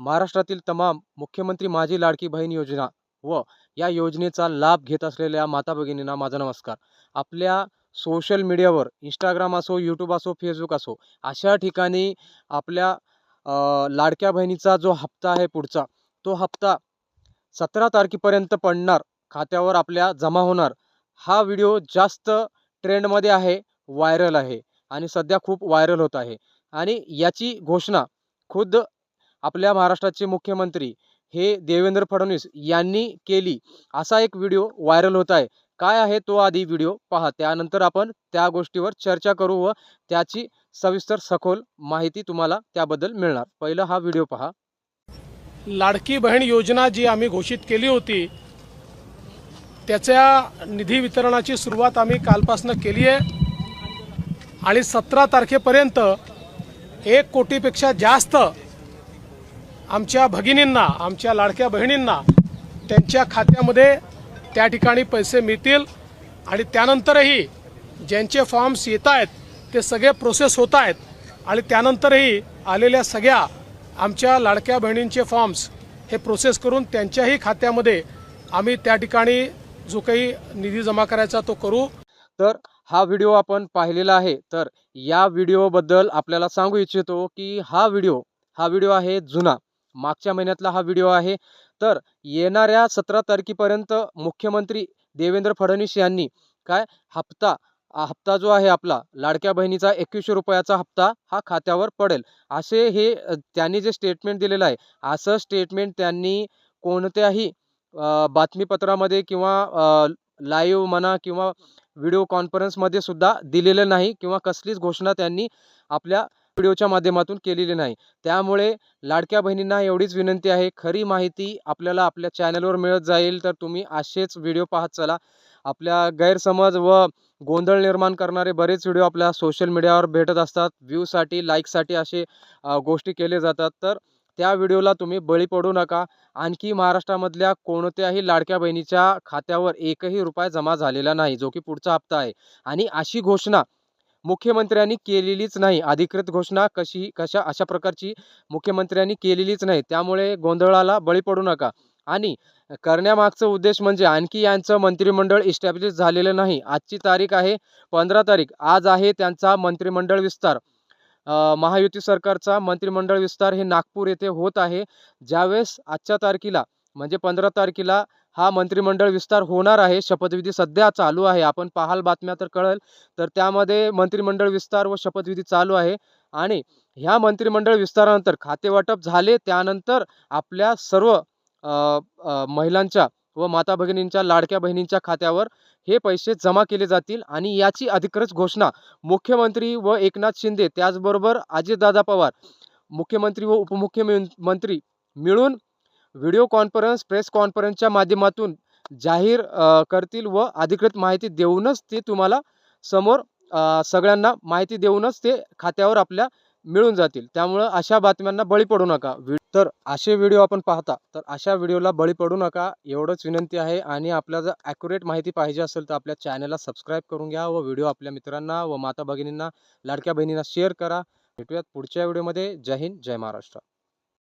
महाराष्ट्रातील तमाम मुख्यमंत्री माझी लाडकी बहीण योजना व या योजनेचा लाभ घेत असलेल्या माता भगिनींना माझा नमस्कार. आपल्या सोशल मीडियावर इंस्टाग्राम असो यूट्यूब असो फेसबुक असो अशा ठिकाणी आपल्या लाडक्या बहिणीचा जो हप्ता आहे पुढचा तो हप्ता सतरा तारखेपर्यंत पडणार खात्यावर आपल्या जमा होणार. हा व्हिडिओ जास्त ट्रेंडमध्ये आहे व्हायरल आहे आणि सध्या खूप व्हायरल होत आहे. आणि याची घोषणा खुद्द आपल्या महाराष्ट्राचे मुख्यमंत्री हे देवेंद्र फडणवीस यांनी केली. असा एक व्हिडिओ व्हायरल होत आहे. काय आहे तो आधी व्हिडिओ पहा. त्यानंतर आपण त्या गोष्टीवर चर्चा करू व त्याची सविस्तर सखोल माहिती तुम्हाला त्याबद्दल मिळणार. पहिलं हा व्हिडिओ पहा. लाडकी बहीण योजना जी आम्ही घोषित केली होती त्याच्या निधी वितरणाची सुरुवात आम्ही कालपासून केली आहे. आणि सतरा तारखेपर्यंत एक कोटीपेक्षा जास्त आमच्या भगिनींना आमच्या लाडक्या बहिणींना त्यांच्या खात्यामध्ये त्या ठिकाणी पैसे मिळतील आणि त्यानंतरही ज्यांचे फॉर्म्स येत आहेत ते सगळे प्रोसेस होत आहेत आणि त्यानंतरही आलेल्या सगळ्या आमच्या लाडक्या बहिणींचे फॉर्म्स हे प्रोसेस करून त्यांच्याही खात्यामध्ये आम्ही त्या ठिकाणी जो काही निधी जमा करायचा तो करू. तर हा व्हिडिओ आपण पाहिलेला आहे. तर या व्हिडिओबद्दल आपल्याला सांगू इच्छितो की हा व्हिडिओ हा व्हिडिओ आहे जुना. मागच्या महिन्यातला हा व्हिडिओ आहे. तर येणाऱ्या सतरा तारखेपर्यंत मुख्यमंत्री देवेंद्र फडणवीस यांनी काय हप्ता हप्ता जो आहे आपला लाडक्या बहिणीचा एकवीसशे रुपयाचा हप्ता हा खात्यावर पडेल. असे हे त्यांनी जे स्टेटमेंट दिलेलं आहे असं स्टेटमेंट त्यांनी कोणत्याही बातमीपत्रामध्ये किंवा लाईव्ह म्हणा किंवा व्हिडिओ कॉन्फरन्समध्ये सुद्धा दिलेलं नाही किंवा कसलीच घोषणा त्यांनी आपल्या व्हिडिओच्या माध्यमातून केलेली नाही. त्यामुळे लाडक्या बहिणींना एवढीच विनंती आहे. खरी माहिती आपल्याला आपल्या चॅनलवर मिळत जाईल तर तुम्ही असेच व्हिडिओ पाहत चला. आपल्या गैरसमज व गोंधळ निर्माण करणारे बरेच व्हिडिओ आपल्या सोशल मीडियावर भेटत असतात. व्ह्यूसाठी लाईकसाठी असे गोष्टी केले जातात. तर त्या व्हिडिओला तुम्ही बळी पडू नका. आणखी महाराष्ट्रामधल्या कोणत्याही लाडक्या बहिणीच्या खात्यावर एकही रुपया जमा झालेला नाही जो की पुढचा हप्ता आहे. आणि अशी घोषणा मुख्यमंत्र्यांनी केलेलीच नाही. अधिकृत घोषणा कशी कशा अशा प्रकारची मुख्यमंत्र्यांनी केलेलीच नाही. त्यामुळे गोंधळाला बळी पडू नका. आणि करण्यामागचं उद्देश म्हणजे आणखी यांचं मंत्रिमंडळ इस्टॅब्लिश झालेलं नाही. आजची तारीख आहे पंधरा तारीख. आज आहे त्यांचा मंत्रिमंडळ विस्तार. महायुती सरकारचा मंत्रिमंडळ विस्तार हे नागपूर येथे होत आहे. ज्यावेळेस आजच्या तारखेला म्हणजे पंधरा तारखेला हा मंत्रिमंडळ विस्तार होणार आहे. शपथविधी सध्या चालू आहे. आपण पाहाल बातम्या तर कळेल. तर त्यामध्ये मंत्रिमंडळ विस्तार व शपथविधी चालू आहे. आणि ह्या मंत्रिमंडळ विस्तारानंतर खातेवाटप झाले. त्यानंतर आपल्या सर्व महिलांच्या व माता भगिनींच्या लाडक्या बहिणींच्या खात्यावर हे पैसे जमा केले जातील. आणि याची अधिकृत घोषणा मुख्यमंत्री व एकनाथ शिंदे त्याचबरोबर अजितदादा पवार मुख्यमंत्री व उपमुख्यमंत्री मिळून व्हिडिओ कॉन्फरन्स प्रेस कॉन्फरन्सच्या माध्यमातून जाहीर करतील व अधिकृत माहिती देऊनच ते तुम्हाला समोर सगळ्यांना माहिती देऊनच ते खात्यावर आपल्या मिळून जातील. त्यामुळं अशा बातम्यांना बळी पडू नका. तर असे व्हिडिओ आपण पाहता तर अशा व्हिडिओला बळी पडू नका. एवढंच विनंती आहे आणि आपल्याला जर ॲक्युरेट माहिती पाहिजे असेल तर आपल्या चॅनलला सबस्क्राईब करून घ्या व व्हिडिओ आपल्या मित्रांना व माता भगिनींना लाडक्या बहिणींना शेअर करा. भेटूयात पुढच्या व्हिडिओमध्ये जय हिंद जय महाराष्ट्र.